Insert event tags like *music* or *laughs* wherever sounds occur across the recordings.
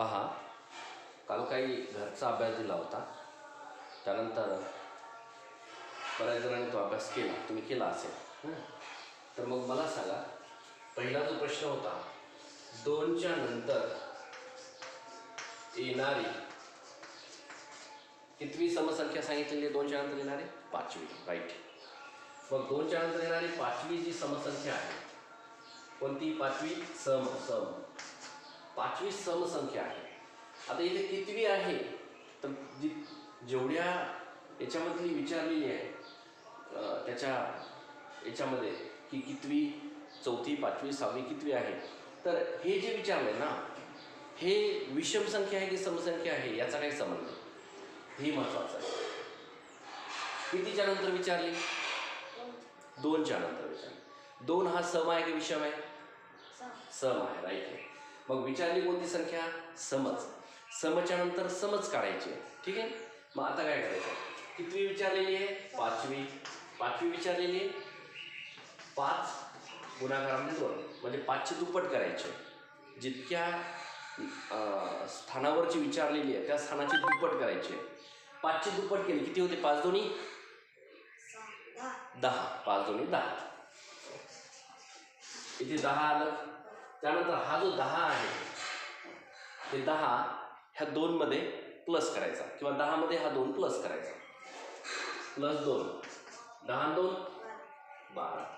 पहा काल काही घरचा अभ्यास दिला होता. त्यानंतर बऱ्याच जणांनी तो अभ्यास केला. तुम्ही केला असेल. तर मग मला सांगा पहिला जो प्रश्न होता दोनच्या नंतर येणारी कितवी समसंख्या सांगितलेली आहे? दोनच्या नंतर येणारी? पाचवी. राईट मग दोनच्या नंतर येणारी पाचवी जी समसंख्या आहे कोणती? पाचवी सम सम. पाचवी समसंख्या आहे. आता इथे कितवी आहे? तर जी जेवढ्या याच्यामधली विचारलेली आहे त्याच्या याच्यामध्ये की कितवी चौथी पाचवी सहावी कितवी आहे. तर हे जे विचारलं ना हे विषम संख्या आहे की समसंख्या आहे याचा काही संबंध हे महत्त्वाचं आहे. कितीच्या नंतर विचारली? दोनच्या नंतर विचारली. दोन हा सम आहे की विषम आहे? सम आहे राईट आहे मग विचारली कोणती संख्या? समच समच्या नंतर समच काढायची. ठीक आहे? मग आता काय करायचं? कितवी विचारलेली आहे? पाचवी. पाचवी विचारलेली आहे? पाच गुणाकारामध्ये दोन. म्हणजे पाचशे दुप्पट करायचे. जितक्या अं, स्थानावरची विचारलेली आहे त्या स्थानाची दुप्पट करायची. आहे पाचशे दुप्पट केली. किती होते? पाच दोन्ही? दहा. पाच दोन्ही दहा. इथे दहा आलं. त्यानंतर हा जो दहा आहे ते दहा ह्या दोनमध्ये प्लस करायचा. किंवा दहामध्ये हा दोन प्लस करायचा. प्लस दोन. दहा दोन? बारा.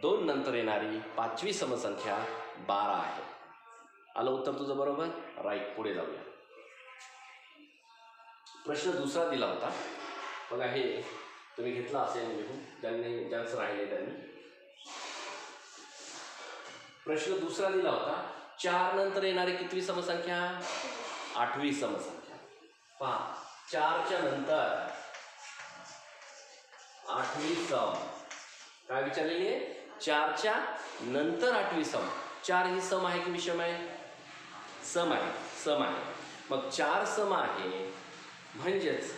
दोन नंतर येणारी पाचवी समसंख्या बारा आहे. आलं उत्तर तुझं बरोबर? राईट पुढे जाऊया. प्रश्न दुसरा दिला होता. बघा हे तुम्ही घेतला असेल लिहून. ज्यांनी ज्यांचं राहिले त्यांनी. प्रश्न दुसरा दिला होता. चार नंतर येणारी कितवी समसंख्या? आठवी समसंख्या. पहा चारच्या नंतर आठवी सम. काय विचारलेली आहे चारच्या नंतर आठवी सम. चार ही सम आहे की विषम आहे? सम आहे सम आहे. मग चार सम आहे म्हणजेच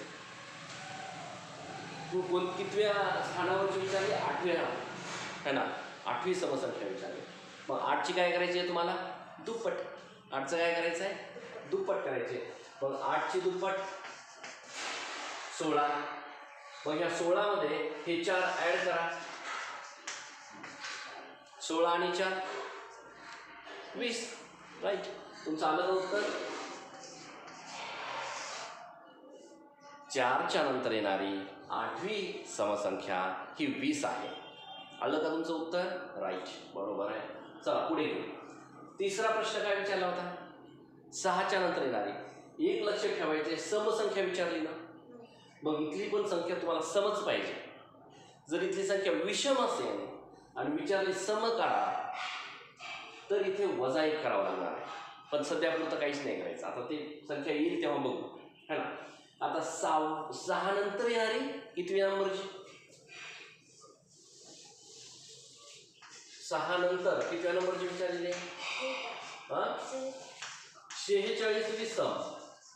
तू कोण कितव्या स्थानावरची विचारली? आठव्या. है ना? आठवी समसंख्या विचारली. मग आठची काय करायची आहे तुम्हाला? दुप्पट. आठचं काय करायचं आहे? दुप्पट करायचे मग आठची दुप्पट सोळा. मग ह्या सोळामध्ये हे चार ॲड करा. सोळा आणि चार वीस. राईट तुमचं आलं उत्तर? चारच्या नंतर येणारी आठवी समसंख्या ही वीस आहे. आलं का तुमचं उत्तर? राईट बरोबर आहे. चला पुढे घेऊ तिसरा प्रश्न काय विचारला होता? सहाच्या नंतर येणारी. एक लक्ष ठेवायचे समसंख्या विचारली ना. मग इथली पण संख्या तुम्हाला समच पाहिजे. जर इथली संख्या विषम असेल आणि विचारली सम काढा तर इथे वजा एक करावं लागणार आहे. पण सध्या पुरतं काहीच नाही करायचं. आता ते संख्या येईल तेव्हा बघू. है ना? आता सहा सहा नंतर येणारी कितवी नंबरची सहा नंतर कितव्या नंबरची विचारलेली? आहे हा शेहेचाळीसवी सम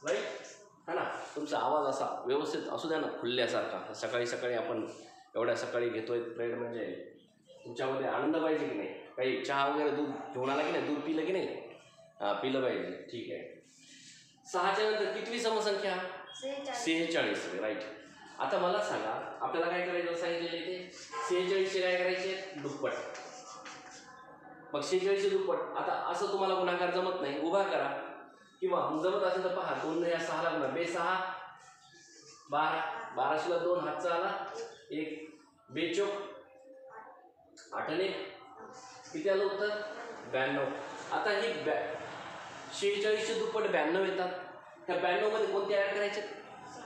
राईट है ना? तुमचा आवाज असा व्यवस्थित असू द्या ना खुलल्यासारखा सकाळी सकाळी आपण एवढ्या सकाळी घेतोय प्रेड म्हणजे तुमच्यामध्ये आनंद पाहिजे की नाही? काही चहा वगैरे दूध घेऊन आला की नाही? दूध पिलं की नाही? हां पिलं पाहिजे. ठीक आहे. सहाच्या नंतर कितवी समसंख्या? सेहेचाळीस राईट आता मला सांगा आपल्याला काय करायचं? सांगितलेलं ते? सेहेचाळीसचे काय करायचे? दुप्पट. मग शेहेचाळीसचे दुप्पट आता असं तुम्हाला गुणाकार जमत नाही उभा करा. किंवा जमत असेल तर पहा दोन या सहाला गुणा बे सहा बारा. बाराशेला दोन हातचा आला. एक. बेचोक आठने. किती आलं उत्तर? ब्याण्णव. आता ही बॅ शेहेचाळीसचे दुप्पट ब्याण्णव येतात. ह्या ब्याण्णवमध्ये कोणते ॲड करायचे?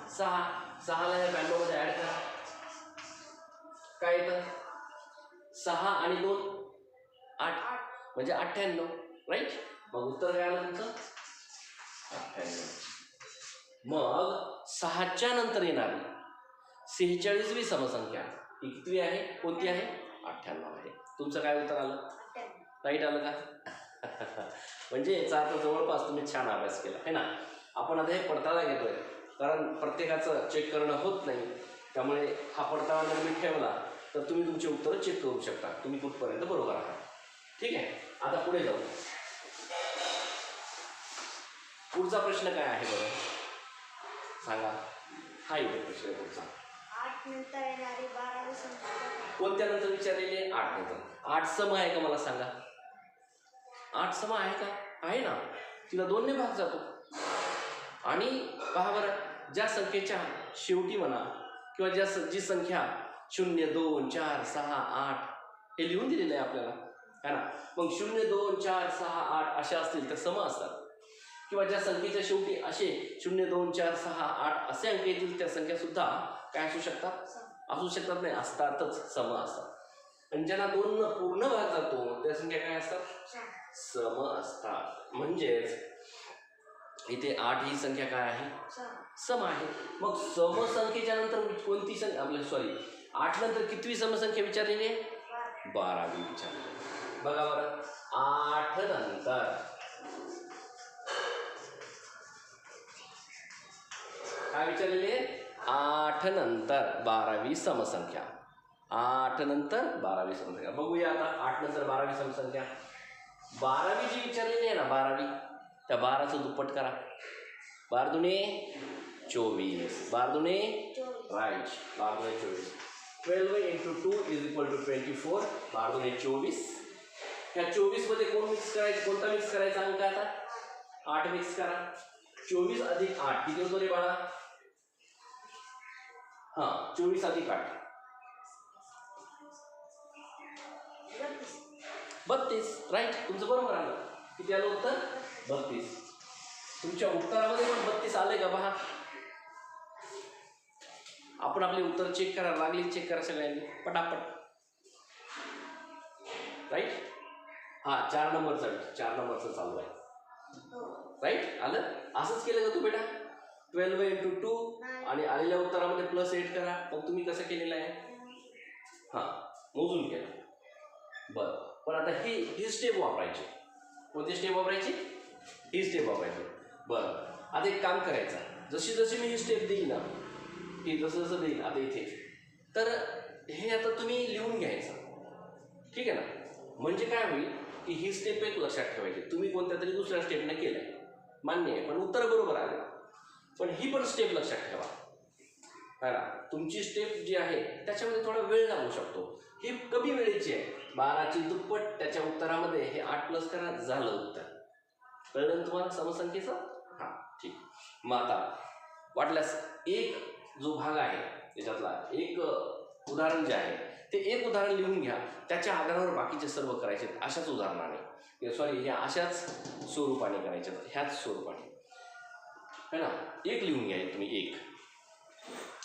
सहा. सहाला या ब्याण्णवमध्ये ॲड करा. काय येतं? सहा आणि दोन. आठ. म्हणजे अठ्ठ्याण्णव राईट मग उत्तर काय आलं तुमचं? अठ्ठ्याण्णव. मग सहाच्या नंतर येणारी सेहेचाळीसवी समसंख्या. ही कितवी आहे कोणती आहे? अठ्ठ्याण्णव आहे. तुमचं काय उत्तर आलं? राईट आलं का? म्हणजे याचा अर्थ जवळपास तुम्ही छान अभ्यास केला आहे ना? आपण आता हे पडताळा घेतोय. कारण प्रत्येकाचं चेक करणं होत नाही. त्यामुळे हा पडताळा जर मी ठेवला तर तुम्ही तुमची उत्तरं चेक करू शकता. तुम्ही कुठपर्यंत बरोबर आहात. ठीक आहे? आता पुढे जाऊ. पुढचा प्रश्न काय आहे बरं? सांगा. हा इथे प्रश्न पुढचा. कोणत्या नंतर विचारलेले आठ नंतर. आठ सम आहे का मला सांगा? आठ सम आहे का? आहे ना. तिला दोनने भाग जातो. आणि पहा बरं. ज्या संख्येच्या शेवटी म्हणा किंवा ज्या जी संख्या शून्य दोन चार सहा आठ हे लिहून दिलेलं आहे आपल्याला. है ना? मग शून्य दोन चार सहा आठ अशा असतील तर सम असतात. किंवा ज्या संख्येच्या शेवटी असे शून्य दोन चार सहा आठ असे अंक येतील त्या संख्या सुद्धा काय असू शकतात? असू शकतात नाही. असतातच सम असतात. आणि ज्यांना दोन पूर्ण भाग जातो त्या संख्या काय असतात? सम असतात. म्हणजेच इथे आठ ही संख्या काय आहे? सम आहे. मग समसंख्येच्या नंतर कोणती संख्या? आपल्या सॉरी आठ नंतर कितवी समसंख्या विचारलेली आहे? बारावी विचारलेली बघा बरं. आठ नंतर. काय विचारलेली? आहे आठ नंतर बारावी समसंख्या. आठ नंतर बारावी समसंख्या. बघूया आता आठ नंतर बारावी समसंख्या. बारावी जी विचारलेली आहे ना बारावी त्या बाराचं दुप्पट करा. बार दुने चोवीस. बार दुने राईट. बार दुने चोवीस. Twelve into two is equal to twenty four बार दुने चोवीस. ह्या चोवीसमध्ये कोण मिक्स करायचं? कोणता मिक्स करायचा अंक आता? आठ मिक्स करा. चोवीस अधिक आठ किती होतो रे बाळा? हा चोवीस अधिक आठ. बत्तीस राईट तुमचं बरोबर आलं. किती आलं उत्तर? बत्तीस. तुमच्या उत्तरामध्ये पण बत्तीस आले का पहा आपण आपले उत्तर चेक करा लागली चेक करा सगळ्यांनी. पटापट. राईट हा चार नंबरचा चार नंबरचं चालू आहे. राईट आलं? असंच केलं का तू बेटा? ट्वेल्व इंटू टू आणि आलेल्या उत्तरामध्ये प्लस एट करा. मग तुम्ही कसं केलेलं आहे? हां मोजून केलं बरं. पण आता ही ही स्टेप वापरायची. कोणती स्टेप वापरायची? ही स्टेप वापरायची. बरं. आता एक काम करायचं. जशी जशी मी ही स्टेप देईल ना की जसं जसं देईल आता इथे. तर हे आता तुम्ही लिहून घ्यायचं. ठीक आहे ना? म्हणजे काय होईल? की ही स्टेप एक लक्षात ठेवायची. तुम्ही कोणत्या तरी दुसऱ्या स्टेपने केलं मान्य आहे पण उत्तर बरोबर आलं. पण ही पण स्टेप लक्षात ठेवा. है ना? तुमची स्टेप जी आहे त्याच्यामध्ये थोडा वेळ लागू शकतो. ही कमी वेळेची आहे. बाराची दुप्पट त्याच्या उत्तरामध्ये हे आठ प्लस करा झालं उत्तर. कळलं तुम्हाला समसंख्येचं? हां ठीक. मग आता वाटल्यास एक जो भाग आहे त्याच्यातला एक उदाहरण जे आहे ते एक उदाहरण लिहून घ्या. त्याच्या आधारावर बाकीचे सर्व करायचे अशाच उदाहरणाने. सॉरी ह्या अशाच स्वरूपाने करायचे ह्याच स्वरूपाने. है ना? एक लिहून घ्या तुम्ही एक.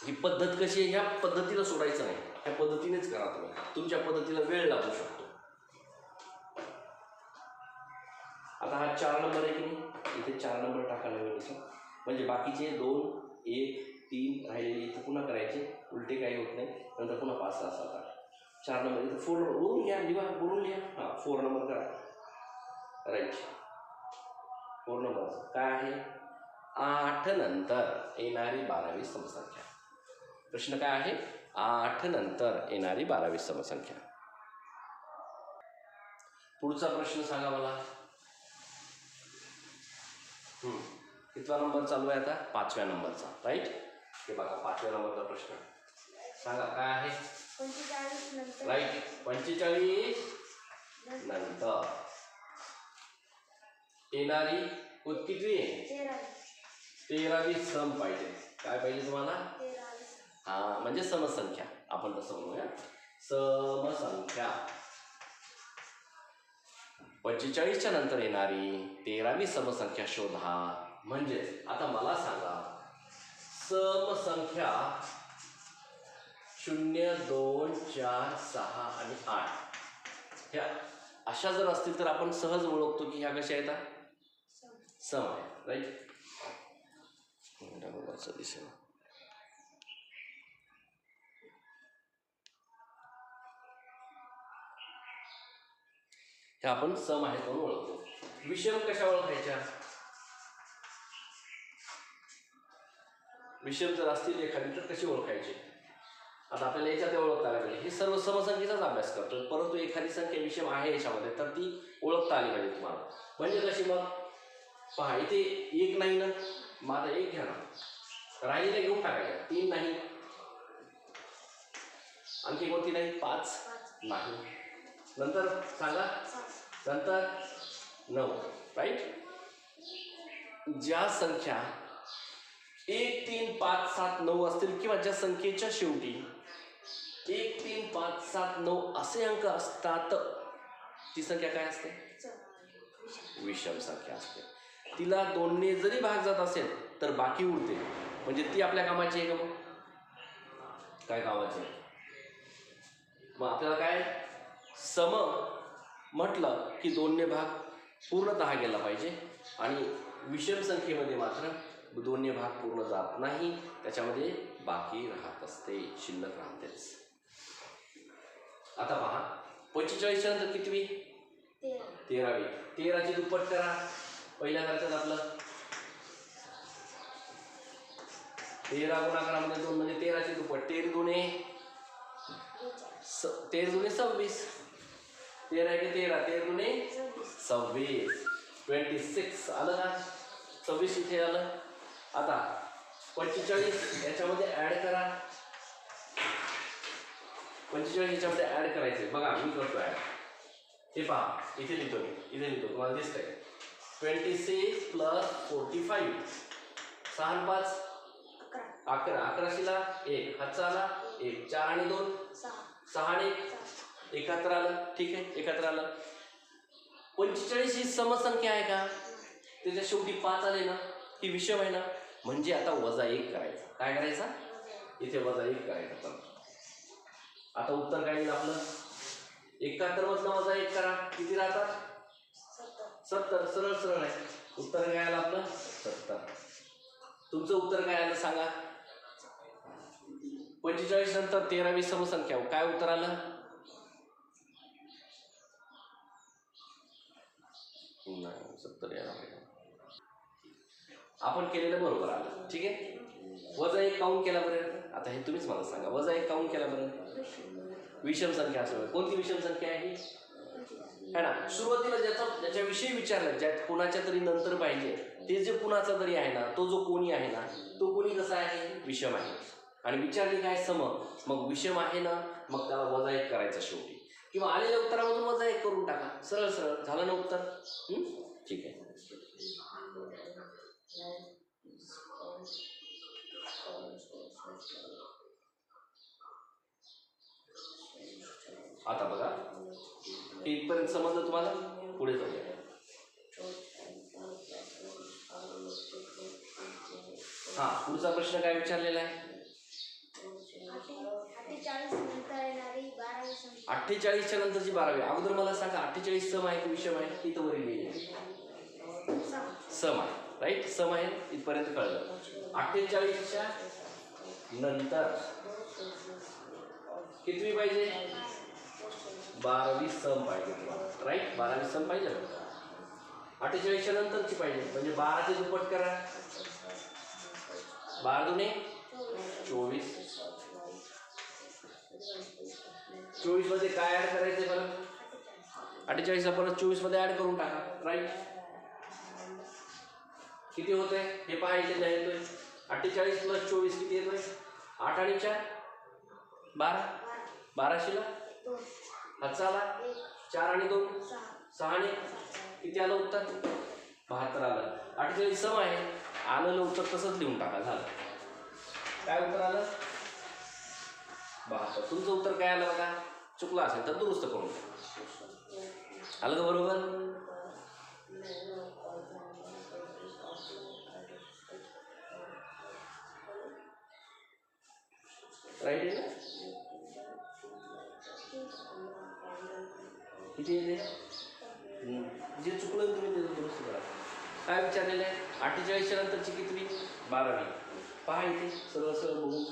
ही पद्धत कशी आहे? ह्या पद्धतीला सोडायचं नाही. ह्या पद्धतीनेच करा तुम्ही. तुमच्या पद्धतीला वेळ लागू शकतो. आता हा चार नंबर आहे की नाही? इथे चार नंबर टाका वेळ म्हणजे बाकीचे दोन एक तीन राहिलेले इथं पुन्हा करायचे. उलटे काही होत नाही. नंतर पुन्हा पाच सहा सात आठ. चार नंबर. इथं फोर नंबर बोलून घ्या लिहा बोलून लिहा. हां फोर नंबर करा. राईट फोर नंबर काय आहे? आठ नंतर येणारी बारावी समसंख्या. प्रश्न काय आहे? आठ नंतर येणारी बारावी समसंख्या. पुढचा प्रश्न सांगा मला. कितवा नंबर चालू आहे आता? पाचव्या नंबरचा. राईट हे बघा पाचव्या नंबरचा प्रश्न. सांगा काय आहे? राईट. पंचेचाळीस नंतर. येणारी आहे तेरावी. सम पाहिजे. काय पाहिजे तुम्हाला? हा म्हणजे समसंख्या. आपण तसं म्हणूया. समसंख्या. पंचेचाळीसच्या नंतर येणारी तेरावी समसंख्या शोधा. म्हणजे आता मला सांगा. समसंख्या शून्य दोन चार सहा आणि आठ. ह्या अशा जर असतील तर आपण सहज ओळखतो की ह्या कशा आहेत सम आहे राईट दिसेल. ह्या आपण सम आहेत म्हणून ओळखतो. विषम कशा ओळखायच्या? विषम जर असतील एखादी तर कशी ओळखायची? आता आपल्याला याच्यात ओळखता आली पाहिजे. हे सर्व समसंख्येचाच अभ्यास करतो. परंतु एखादी संख्या विषम आहे याच्यामध्ये तर ती ओळखता आली पाहिजे तुम्हाला. म्हणजे कशी मग? पहा इथे एक नाही ना? माझा एक घ्या ना. राहिलेला घेऊन टाकायच्या. तीन नाही. आणखी कोणती नाही? पाच नाही. नंतर सांगा? नंतर नऊ. राईट ज्या संख्या एक तीन पाच सात नऊ असतील किंवा ज्या संख्येच्या शेवटी एक तीन पाच सात नऊ असे अंक असतात. ती संख्या काय असते? विषम विषम संख्या असते. तिला दोनने जरी भाग जात असेल तर बाकी उरते. म्हणजे ती आपल्या कामाची आहे का मग? काय कामाची आहे? मग आपल्याला काय? सम म्हटलं की दोनने भाग पूर्णतः गेला पाहिजे. आणि विषम संख्येमध्ये मात्र दोन्ही भाग पूर्ण जात नाही. त्याच्यामध्ये बाकी राहत असते. शिल्लक राहतेच. आता पहा पंचेचाळीसच्या नंतर कितवी तेरा. तेरावी. तेराची दुप्पट करा. पहिल्या करायचं आपलं. तेरा गुणाकारामध्ये दोन म्हणजे तेराची दुप्पट. तेर स तेर दुने सव्वीस. तेरा की तेरा. तेर दुने सव्वीस. ट्वेंटी सिक्स आलं का? सव्वीस इथे आलं. आता पंचेचाळीस याच्यामध्ये ॲड करा. पंचेचाळीस याच्यामध्ये ॲड करायचे. बघा मी करतो ॲड हे पहा इथे लिहितो मी इथे लिहितो तुम्हाला दिसतंय. Twenty six plus forty five सहा पाच? अकरा. अकरा. अकराशेला एक. हातचा आला एक. चार आणि दोन? सहा. आणि एक? सात एकत्र आलं. ठीक आहे एकत्र आलं. पंचेचाळीस ही समसंख्या आहे का? त्याच्या शेवटी पाच आले ना ही विषम आहे ना. म्हणजे आता वजा एक करायचा. काय करायचा? इथे वजा एक करायचा. आता उत्तर काय येईल आपलं? एकाहत्तर मधनं वजा एक करा. किती राहतात? सत्तर. सत्तर सरळ सरळ आहे. उत्तर काय आलं आपलं? सत्तर. तुमचं उत्तर काय आलं सांगा. पंचेचाळीस नंतर तेरावी समसंख्या. काय उत्तर आलं? नाही सत्तर यायला पाहिजे आपण केलेलं बरोबर आलं. ठीक आहे? वजा एक काउंट केला बरं आता हे तुम्हीच मला सांगा वजा एक काउंट केला बरं विषम संख्या असं कोणती विषम संख्या आहे है? ना? सुरुवातीला ज्याचा ज्याच्याविषयी विचारलं ज्या कोणाच्या तरी नंतर पाहिजे ते जे कुणाचा तरी आहे ना तो जो कोणी आहे ना तो कोणी कसा आहे? विषम आहे. आणि विचारले काय सम? मग विषम आहे ना मग त्याला वजा एक करायचं शेवटी. किंवा आलेल्या उत्तरामधून वजा एक करून टाका. सरळ सरळ. झालं ना उत्तर? ठीक आहे. आता बघा. हे इथपर्यंत समजलं तुम्हाला? पुढे जाऊया. हा पुढचा प्रश्न काय विचारलेला आहे? अठ्ठेचाळीसच्या नंतरची बारावी. अगोदर मला सांगा अठ्ठेचाळीस सम आहे की विषम आहे? इथं वरील लिहिली सम आहे राईट सम आहे इथपर्यंत कळलं. अठ्ठेचाळीसच्या नंतर किती पाहिजे? बारावी सम पाहिजे तुम्हाला राईट बारावी सम पाहिजे अठ्ठेचाळीसच्या नंतरची पाहिजे म्हणजे बाराचे दुप्पट करा. बारा दुने? चोवीस. चोवीसमध्ये काय ऍड करायचंय बरं? अठ्ठेचाळीस परत चोवीसमध्ये ऍड करून टाका राईट किती होते हे पाहायचे नाही येतोय. अठ्ठेचाळीस प्लस चोवीस किती येतोय? आठ आणि चार? बारा? बाराशेला? हातचा आला चार आणि दोन. सहा आणि किती आलं उत्तर? बहात्तर आलं. अठ्ठेचाळीस सम आहे. आलेलं उत्तर तसंच लिहून टाका झालं. काय उत्तर आलं? बहात्तर. तुमचं उत्तर काय आलं बघा? चुकलं असेल तर दुरुस्त करून आलं का बरोबर? राईट आहे किती येते जे चुकलं तुम्ही त्याचं दुरुस्त करा. काय विचारलेलं आहे? अठ्ठेचाळीसच्या नंतरची किती बारावी. पहा इथे सरळ सर्व बघून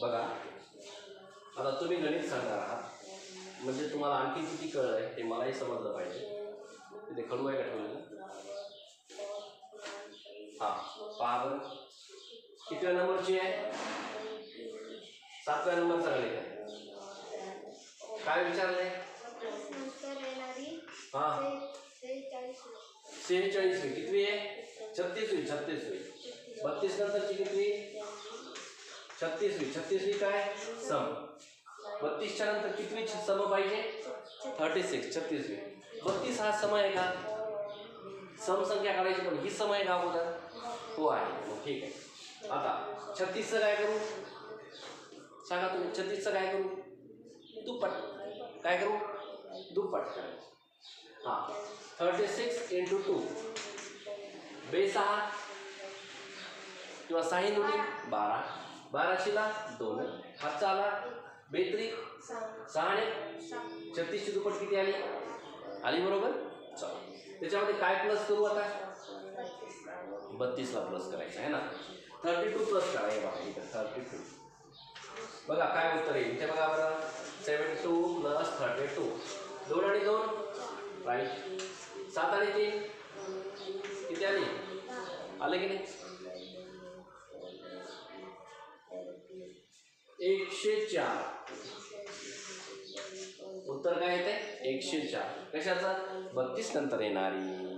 बघा. आता तुम्ही गणित सांगणार आहात. म्हणजे तुम्हाला आणखी किती कळलं आहे ते मलाही समजलं पाहिजे. तिथे खडू आहे का ठेवलेलं? हां पहा बरं. कितव्या नंबरची आहे? सातव्या नंबर चांगले काय काय विचारलंय? नंतर हां. सेहेचाळीस सेहेचाळीसवी. कितवी आहे? छत्तीसवी छत्तीसवी. बत्तीस नंतरची कितवी? छत्तीसवी. छत्तीसवी काय? सम. बत्तीसच्या नंतर कितवी सम पाहिजे? Thirty six. छत्तीसवी. बत्तीस हा सम आहे का? सम संख्या काढायची पण ही सम आहे का अगोदर? हो आहे. मग ठीक आहे. आता छत्तीसचं काय करू? सांगा तुम्ही छत्तीसचं काय करू? दुप्पट. काय करू? दुप्पट करायचं. हां. थर्टी सिक्स इंटू टू बेसहा किंवा साही दोन्ही बारा. बाराशेला दोन. हातचा आला बेत्री आणि छत्तीसची दुप्पट किती आली? आली बरोबर? चला. त्याच्यामध्ये काय प्लस करू आता? बत्तीसला प्लस करायचं आहे ना? थर्टी टू प्लस करा. हे बघा इथं थर्टी टू बघा काय उत्तर येईल इथे बघा बरं. Seven two plus thirty two दोन आणि दोन? राईट सात आणि तीन? किती आली? आलं की नाही? एकशे चार. उत्तर काय येते एकशे चार. कशाचा? बत्तीस नंतर येणारी.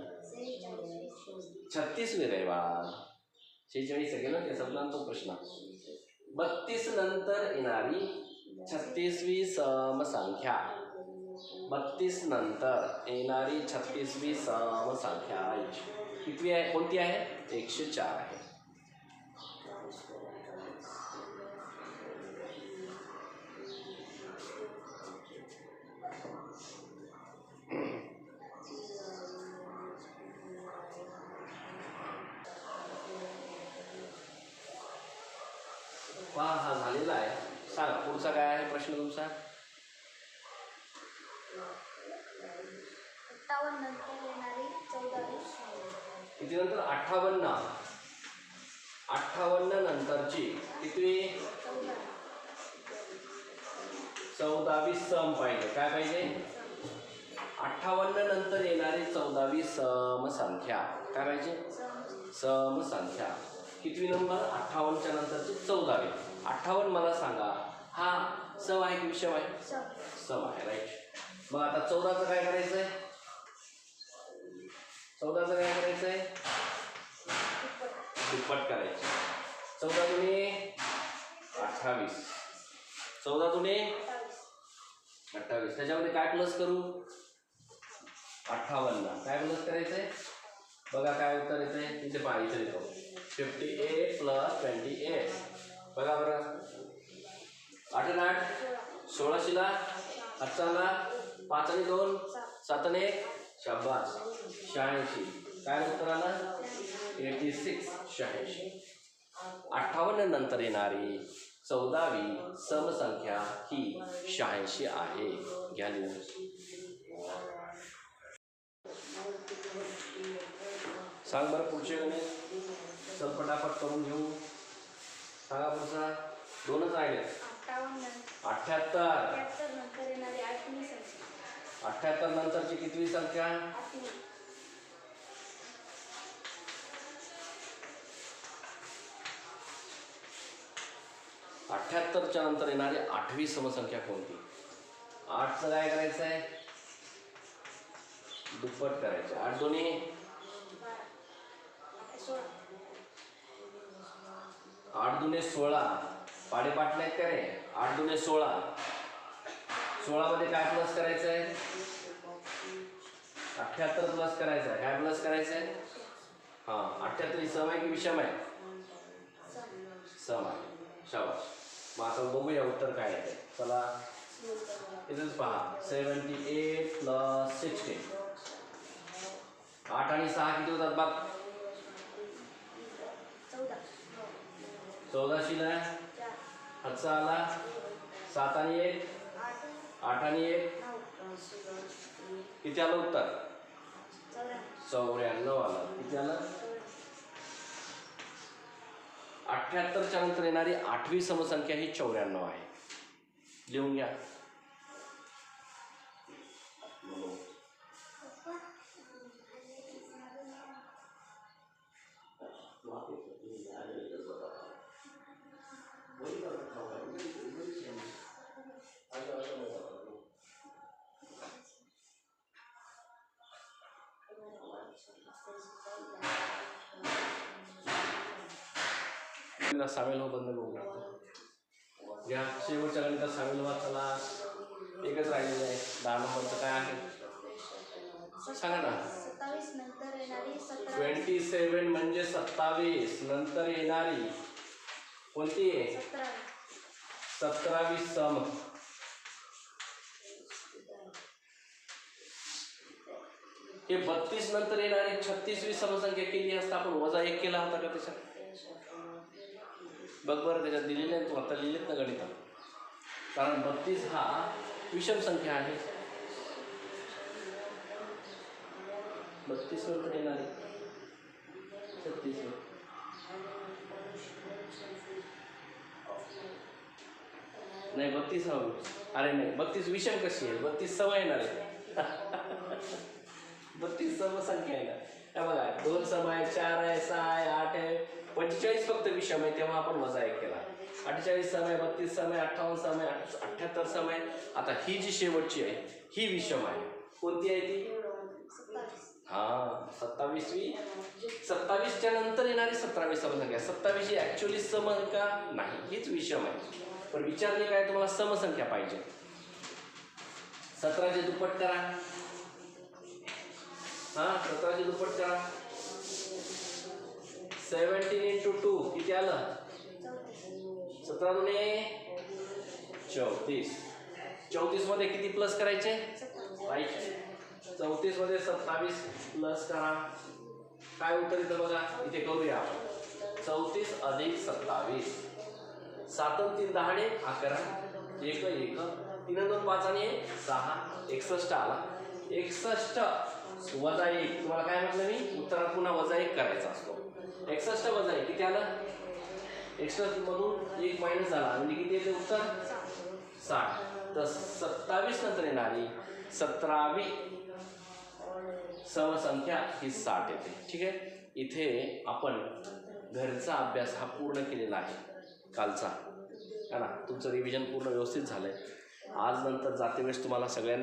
छत्तीसवी रे बाळा शेहेचाळीस ना? ते संपला तो प्रश्न. बत्तीस नंतर येणारी छत्तीसवी समसंख्या. बत्तीस नंतर येणारी छत्तीसवी समसंख्या. कितवी आहे? कोणती आहे? एकशे चार आहे. पहा हा झालेला आहे. सांगा पुढचा काय आहे प्रश्न तुमचा? किती नंतर? अठ्ठावन्न. अठ्ठावन्न नंतरची चौदा. चौदावी सम पाहिजे. काय पाहिजे? अठ्ठावन्न नंतर येणारी चौदावी सम संख्या. काय पाहिजे? सम संख्या. कितवी नंबर? अठ्ठावन्नच्या नंतरची चौदावी. अठ्ठावन्न मला सांगा. हा सम आहे की विषम आहे? सम सम आहे राईट मग आता चौदाचं काय करायचं आहे चौदाचं काय करायचं आहे दुप्पट करायचं. चौदा दुने अठ्ठावीस. चौदा अठ्ठावीस. अठ्ठावीस. त्याच्यामध्ये काय प्लस करू? अठ्ठावन्न. काय प्लस करायचं आहे बघा काय उत्तर येते तिथे पहा इथे लिहितो fifty eight plus twenty eight बघा बरं. आठ आठ सोळाशेला अठराला पाच आणि दोन. सात आणि एक. शाबास. शहाऐंशी. काय उत्तर आलं? एटी सिक्स शहाऐंशी. अठ्ठावन्न नंतर येणारी चौदावी समसंख्या ही शहाऐंशी आहे. घ्या लिहून सांग बरं पुढचे गणित. चल पटापट करून घेऊ. सांगा पुढचा. दोनच राहिले. अठ्ठावन्न. अठ्ठ्याहत्तर. अठ्ठ्याहत्तर नंतरची कितवी संख्या? अठ्ठ्याहत्तरच्या नंतर येणारी आठवी समसंख्या कोणती? आठचं काय करायचं आहे दुप्पट करायचं. आठ दोन्ही? आठ दुने सोळा. पाडीपाटले आहेत का रे? आठ दुने सोळा. सोळामध्ये काय प्लस करायचं आहे अठ्ठ्याहत्तर प्लस करायचं आहे काय प्लस करायचं आहे हां अठ्ठ्याहत्तर सम आहे की विषम आहे? सम आहे. शाबाश मग आता बघूया उत्तर काय आहे चला इथेच पहा. सेवन्टी एट प्लस सिक्स्टीन आठ आणि सहा किती होतात बाग चौदा चौदाशीला चार हातचा आला सात आणि एक आठ आणि एक किती आलं उत्तर? चौऱ्याण्णव आला किती आलं अठ्ठ्याहत्तरच्या नंतर येणारी आठवी समसंख्या ही चौऱ्याण्णव आहे. लिहून घ्या. गणितात सामील हो बंद करून टाकतो. घ्या शेवटच्या गणितात सामील व्हा चला. एकच राहिलेलं आहे. दहा नंबरचं काय आहे? सांगा ना. ट्वेंटी सेवन म्हणजे सत्तावीस. नंतर येणारी कोणती आहे? सतरा. सतरावी सम. हे बत्तीस नंतर येणारी छत्तीसवी समसंख्या केली असता? आपण वजा एक केला होता का त्याच्यात? बघ बरं त्याच्यात दिलेले आहे तू आता लिहिलेत ना गणितात कारण बत्तीस हा विषम संख्या आहे. बत्तीस येणार? आहे छत्तीस नाही बत्तीस हवं. अरे नाही बत्तीस विषम कशी आहे? बत्तीस सवय येणार आहे. *laughs* बत्तीस सर्व संख्या आहे ना बघा दोन सम आहे चार आहे सहा आहे आठ आहे. पंचेचाळीस फक्त विषम आहे तेव्हा आपण वजा एक केला. अठ्ठेचाळीस समय आहे बत्तीस समय आहे अठ्ठावन्न समय आहे अठ्ठ्याहत्तर सम आहे आता ही जी शेवटची आहे ही विषम आहे. कोणती आहे ती? हा सत्तावीसवी. सत्तावीसच्या नंतर येणारी सतरावी समसंख्या. सत्तावीस ही ऍक्च्युअली समसंख्या नाही हीच विषम आहे. पण विचारले काय तुम्हाला समसंख्या पाहिजे. सतराचे दुप्पट करा. हा सतराचे दुप्पट करा. सेवन्टीन इंटू टू किती आलं? सतरा दुने चौतीस. चौतीसमध्ये किती प्लस करायचे? सत्तावीस चौतीसमध्ये सत्तावीस प्लस करा. काय उत्तर इथं बघा? इथे करूया आपण. चौतीस अधिक सत्तावीस. सातन तीन दहाणे अकरा. एक एक. तीन दोन पाच आणि एक. सहा. एकसष्ट आला. एकसष्ट वजा एक. तुम्हाला काय म्हटलं मी? उत्तरात पुन्हा वजा एक करायचा असतो. एकसष्ट वजा आहे किती आलं? एकसष्ट मधून एक मायनस झाला. म्हणजे किती येते उत्तर? साठ. तर सत्तावीस नंतर येणारी सतरावी समसंख्या ही साठ येते. ठीक आहे? इथे आपण घरचा अभ्यास हा पूर्ण केलेला आहे. कालचा. है ना? तुमचं रिव्हिजन पूर्ण व्यवस्थित झालं आहे आज नंतर जाते वेळेस तुम्हाला सगळ्यांना